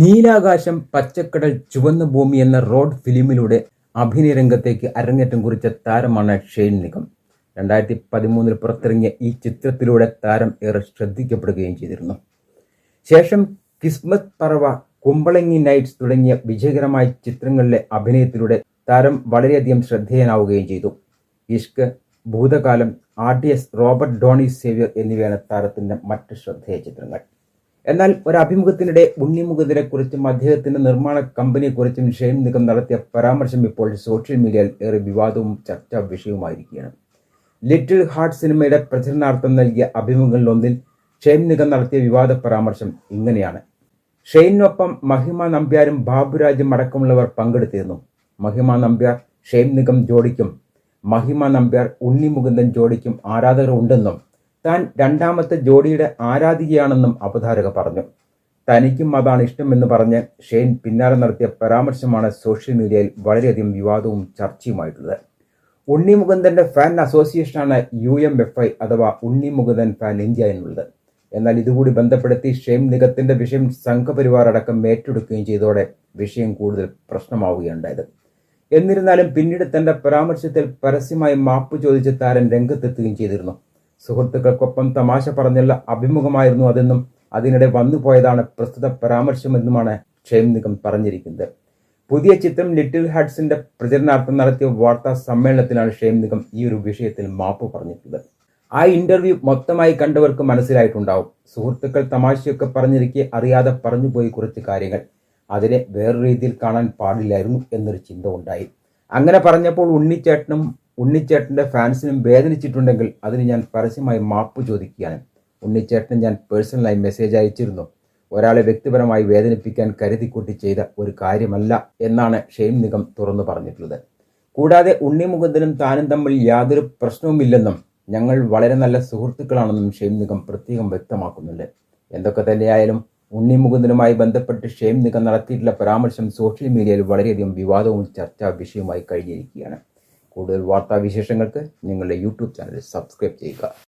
നീലാകാശം പച്ചക്കടൽ ചുവന്ന ഭൂമി എന്ന റോഡ് ഫിലിമിലൂടെ അഭിനയ രംഗത്തേക്ക് അരങ്ങേറ്റം കുറിച്ച താരമാണ് ഷെയ്ൻ നിഗം. രണ്ടായിരത്തി പതിമൂന്നിൽ പുറത്തിറങ്ങിയ ഈ ചിത്രത്തിലൂടെ താരം ഏറെ ശ്രദ്ധിക്കപ്പെടുകയും ചെയ്തിരുന്നു. ശേഷം കിസ്മത് പറവ കുമ്പളങ്ങി നൈറ്റ്സ് തുടങ്ങിയ വിജയകരമായ ചിത്രങ്ങളിലെ അഭിനയത്തിലൂടെ താരം വളരെയധികം ശ്രദ്ധേയനാവുകയും ചെയ്തു. Ishq Bhoothakaalam R D X Robert Dony Xavier എന്നിവയാണ് താരത്തിന്റെ മറ്റ് ശ്രദ്ധേയ ചിത്രങ്ങൾ. എന്നാൽ ഒരു അഭിമുഖത്തിനിടെ ഉണ്ണിമുഖത്തിനെക്കുറിച്ചും അദ്ദേഹത്തിന്റെ നിർമ്മാണ കമ്പനിയെക്കുറിച്ചും ഷെയ്ൻ നിഗം നടത്തിയ പരാമർശം ഇപ്പോൾ സോഷ്യൽ മീഡിയയിൽ ഏറെ വിവാദവും ചർച്ചാ വിഷയവുമായിരിക്കുകയാണ്. ലിറ്റിൽ ഹാർട്ട് സിനിമയുടെ പ്രചരണാർത്ഥം നൽകിയ അഭിമുഖങ്ങളിലൊന്നിൽ ഷെയ്ൻ നിഗം നടത്തിയ വിവാദ പരാമർശം ഇങ്ങനെയാണ്. ഷെയ്നൊപ്പം മഹിമ നമ്പ്യാരും ബാബുരാജും അടക്കമുള്ളവർ പങ്കെടുത്തിരുന്നു. മഹിമ നമ്പ്യാർ ഷെയ്ൻ നിഗം ജോഡിക്കും മഹിമ നമ്പ്യാർ ഉണ്ണിമുകുന്ദൻ ജോഡിക്കും ആരാധകർ ഉണ്ടെന്നും താൻ രണ്ടാമത്തെ ജോഡിയുടെ ആരാധികയാണെന്നും അവതാരക പറഞ്ഞു. തനിക്കും അതാണ് ഇഷ്ടമെന്ന് പറഞ്ഞ് ഷെയ്ൻ പിന്നാലെ നടത്തിയ പരാമർശമാണ് സോഷ്യൽ മീഡിയയിൽ വളരെയധികം വിവാദവും ചർച്ചയുമായിട്ടുള്ളത്. ഉണ്ണി മുകുന്ദന്റെ ഫാൻ അസോസിയേഷനാണ് യു എം എഫ് ഐ അഥവാ ഉണ്ണി മുകുന്ദൻ ഫാൻ ഇന്ത്യ എന്നുള്ളത്. എന്നാൽ ഇതുകൂടി ബന്ധപ്പെടുത്തി ഷെയ്ൻ നിഗത്തിന്റെ വിഷയം സംഘപരിവാർ അടക്കം ഏറ്റെടുക്കുകയും ചെയ്തതോടെ വിഷയം കൂടുതൽ പ്രശ്നമാവുകയുണ്ടായത്. എന്നിരുന്നാലും പിന്നീട് തന്റെ പരാമർശത്തിൽ പരസ്യമായി മാപ്പ് ചോദിച്ച താരം രംഗത്തെത്തുകയും ചെയ്തിരുന്നു. സുഹൃത്തുക്കൾക്കൊപ്പം തമാശ പറഞ്ഞുള്ള അഭിമുഖമായിരുന്നു അതെന്നും അതിനിടെ വന്നുപോയതാണ് പ്രസ്തുത പരാമർശമെന്നുമാണ് ക്ഷേം നിഗം പറഞ്ഞിരിക്കുന്നത്. പുതിയ ചിത്രം ലിറ്റിൽ ഹാർട്സിന്റെ പ്രചരണാർത്ഥം നടത്തിയ വാർത്താ സമ്മേളനത്തിലാണ് ഷെയ്ൻ നിഗം ഈ ഒരു വിഷയത്തിൽ മാപ്പ് പറഞ്ഞിട്ടുള്ളത് ആ ഇന്റർവ്യൂ മൊത്തമായി കണ്ടവർക്ക് മനസ്സിലായിട്ടുണ്ടാവും. സുഹൃത്തുക്കൾ തമാശയൊക്കെ പറഞ്ഞിരിക്കെ അറിയാതെ പറഞ്ഞുപോയി കുറച്ച് കാര്യങ്ങൾ. അതിനെ വേറെ രീതിയിൽ കാണാൻ പാടില്ലായിരുന്നു എന്നൊരു ചിന്ത ഉണ്ടായി. അങ്ങനെ പറഞ്ഞപ്പോൾ ഉണ്ണിച്ചേട്ടനും ഉണ്ണിച്ചേട്ടന്റെ ഫാൻസിനും വേദനിച്ചിട്ടുണ്ടെങ്കിൽ അതിന് ഞാൻ പരസ്യമായി മാപ്പ് ചോദിക്കുകയാണ്. ഉണ്ണിച്ചേട്ടന് ഞാൻ പേഴ്സണലായി മെസ്സേജ് അയച്ചിരുന്നു. ഒരാളെ വ്യക്തിപരമായി വേദനിപ്പിക്കാൻ കരുതിക്കൂട്ടി ചെയ്ത ഒരു കാര്യമല്ല എന്നാണ് ഷെയ്ം നിഗം തുറന്നു പറഞ്ഞിട്ടുള്ളത്. കൂടാതെ ഉണ്ണി ഉണ്ണിമുകുന്ദനും താനും തമ്മിൽ യാതൊരു പ്രശ്നവുമില്ലെന്നും ഞങ്ങൾ വളരെ നല്ല സുഹൃത്തുക്കളാണെന്നും ഷെയ്ം നിഗം പ്രത്യേകം വ്യക്തമാക്കുന്നുണ്ട്. എന്തൊക്കെ തന്നെയായാലും ഉണ്ണിമുകുന്ദനുമായി ബന്ധപ്പെട്ട് ഷെയ്ം നിഗം നടത്തിയിട്ടുള്ള പരാമർശം സോഷ്യൽ മീഡിയയിൽ വളരെയധികം വിവാദവും ചർച്ചാ വിഷയവുമായി കഴിഞ്ഞിരിക്കുകയാണ്. കൂടുതൽ വാർത്താവിശേഷങ്ങൾക്ക് നിങ്ങളുടെ യൂട്യൂബ് ചാനൽ സബ്സ്ക്രൈബ് ചെയ്യുക.